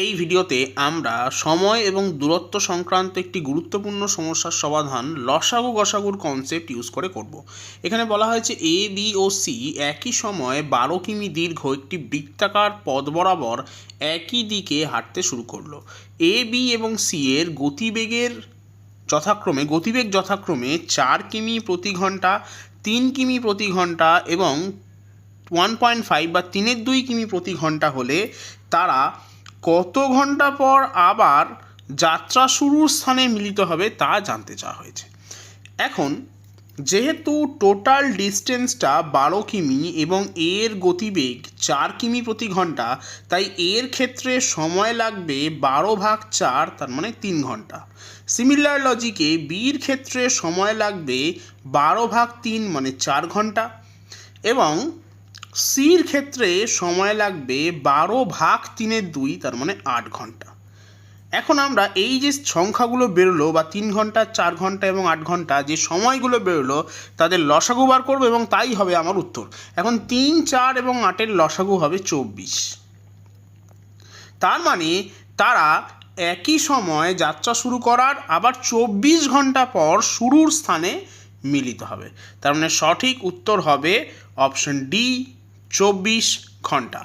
এই ভিডিওতে আমরা সময় এবং দূরত্ব সংক্রান্ত একটি গুরুত্বপূর্ণ সমস্যার সমাধান লসাগু গসাগুর কনসেপ্ট ইউজ করে করব। এখানে বলা হয়েছে এ বি ও সি একই সময়ে বারো কিমি দীর্ঘ একটি বৃত্তাকার পথ বরাবর একই দিকে হাঁটতে শুরু করল। এ বি এবং সি এর গতিবেগের যথাক্রমে, গতিবেগ যথাক্রমে চার কিমি প্রতি ঘণ্টা, তিন কিমি প্রতি ঘণ্টা এবং ওয়ান পয়েন্ট ফাইভ বা তিনের দুই কিমি প্রতি ঘণ্টা হলে তারা কত ঘণ্টা পর আবার যাত্রা শুরুর স্থানে মিলিত হবে তা জানতে চাওয়া হয়েছে। এখন, যেহেতু টোটাল ডিস্টেন্সটা বারো কিমি এবং এর গতিবেগ চার কিমি প্রতি ঘণ্টা, তাই এর ক্ষেত্রে সময় লাগবে বারো ভাগ চার, তার মানে তিন ঘণ্টা। সিমিলার লজিকে বির ক্ষেত্রে সময় লাগবে বারো ভাগ তিন মানে চার ঘণ্টা। এবং সির ক্ষেত্রে সময় লাগবে বারো ভাগ তিনের দুই, তার মানে আট ঘণ্টা। এখন আমরা এই যে সংখ্যাগুলো বেরোলো বা তিন ঘণ্টা, চার ঘণ্টা এবং আট ঘণ্টা যে সময়গুলো বেরোলো, তাদের লসাগু বার করব এবং তাই হবে আমার উত্তর। এখন তিন, চার এবং আটের লসাগু হবে চব্বিশ। তার মানে তারা একই সময় যাত্রা শুরু করার আবার চব্বিশ ঘণ্টা পর শুরুর স্থানে মিলিত হবে। তার মানে সঠিক উত্তর হবে অপশন ডি চব্বিশ ঘণ্টা।